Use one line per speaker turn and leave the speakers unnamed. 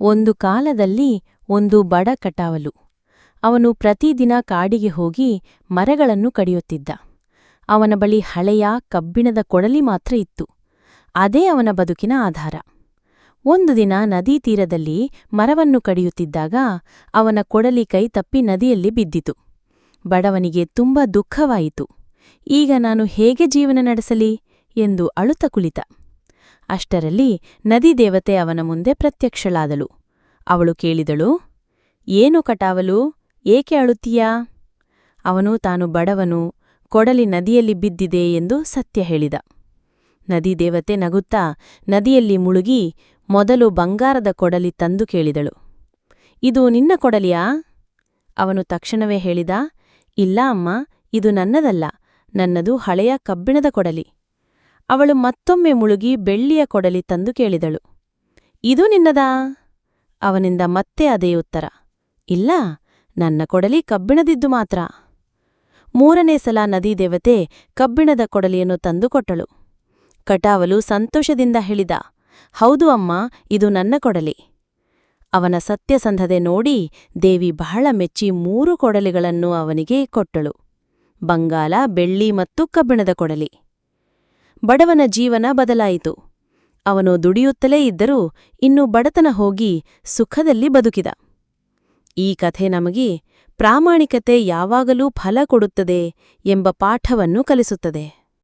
ಒಂದು ಕಾಲದಲ್ಲಿ ಒಂದು ಬಡ ಕಟಾವಲು. ಅವನು ಪ್ರತಿದಿನ ಕಾಡಿಗೆ ಹೋಗಿ ಮರಗಳನ್ನು ಕಡಿಯುತ್ತಿದ್ದ. ಅವನ ಬಳಿ ಹಳೆಯ ಕಬ್ಬಿಣದ ಕೊಡಲಿ ಮಾತ್ರ ಇತ್ತು. ಅದೇ ಅವನ ಬದುಕಿನ ಆಧಾರ. ಒಂದು ದಿನ ನದೀ ತೀರದಲ್ಲಿ ಮರವನ್ನು ಕಡಿಯುತ್ತಿದ್ದಾಗ ಅವನ ಕೊಡಲಿ ಕೈ ತಪ್ಪಿ ನದಿಯಲ್ಲಿ ಬಿದ್ದಿತು. ಬಡವನಿಗೆ ತುಂಬ ದುಃಖವಾಯಿತು. ಈಗ ನಾನು ಹೇಗೆ ಜೀವನ ನಡೆಸಲಿ? ಎಂದು ಅಳುತ ಕುಳಿತ. ಅಷ್ಟರಲ್ಲಿ ನದಿದೇವತೆ ಅವನ ಮುಂದೆ ಪ್ರತ್ಯಕ್ಷಳಾದಳು. ಅವಳು ಕೇಳಿದಳು, ಏನು ಕಟಾವಲು? ಏಕೆ ಅಳುತ್ತೀಯಾ? ಅವನು, ತಾನು ಬಡವನು, ಕೊಡಲಿ ನದಿಯಲ್ಲಿ ಬಿದ್ದಿದೆ ಎಂದು ಸತ್ಯ ಹೇಳಿದ. ನದಿದೇವತೆ ನಗುತ್ತಾ ನದಿಯಲ್ಲಿ ಮುಳುಗಿ ಮೊದಲು ಬಂಗಾರದ ಕೊಡಲಿ ತಂದು ಕೇಳಿದಳು. ಇದು ನಿನ್ನ ಕೊಡಲಿಯಾ? ಅವನು ತಕ್ಷಣವೇ ಹೇಳಿದ, ಇಲ್ಲ ಅಮ್ಮ, ಇದು ನನ್ನದಲ್ಲ, ನನ್ನದು ಹಳೆಯ ಕಬ್ಬಿಣದ ಕೊಡಲಿ. ಅವಳು ಮತ್ತೊಮ್ಮೆ ಮುಳುಗಿ ಬೆಳ್ಳಿಯ ಕೊಡಲಿ ತಂದು ಕೇಳಿದಳು. ಇದು ನಿನ್ನದಾ? ಅವನಿಂದ ಮತ್ತೆ ಅದೇ ಉತ್ತರ. ಇಲ್ಲ, ನನ್ನ ಕೊಡಲಿ ಕಬ್ಬಿಣದಿದ್ದು ಮಾತ್ರ. ಮೂರನೇ ಸಲ ನದೀದೇವತೆ ಕಬ್ಬಿಣದ ಕೊಡಲಿಯನ್ನು ತಂದುಕೊಟ್ಟಳು ಕಟಾವಲು ಸಂತೋಷದಿಂದ ಹೇಳಿದ, ಹೌದು ಅಮ್ಮ, ಇದು ನನ್ನ ಕೊಡಲಿ. ಅವನ ಸತ್ಯಸಂಧದೆ ನೋಡಿ ದೇವಿ ಬಹಳ ಮೆಚ್ಚಿ ಮೂರು ಕೊಡಲಿಗಳನ್ನು ಅವನಿಗೆ ಕೊಟ್ಟಳು. ಬಂಗಾಲ, ಬೆಳ್ಳಿ ಮತ್ತು ಕಬ್ಬಿಣದ ಕೊಡಲಿ. ಬಡವನ ಜೀವನ ಬದಲಾಯಿತು. ಅವನು ದುಡಿಯುತ್ತಲೇ ಇದ್ದರೂ ಇನ್ನು ಬಡತನ ಹೋಗಿ ಸುಖದಲ್ಲಿ ಬದುಕಿದ. ಈ ಕಥೆ ನಮಗೆ ಪ್ರಾಮಾಣಿಕತೆ ಯಾವಾಗಲೂ ಫಲ ಕೊಡುತ್ತದೆ ಎಂಬ ಪಾಠವನ್ನು ಕಲಿಸುತ್ತದೆ.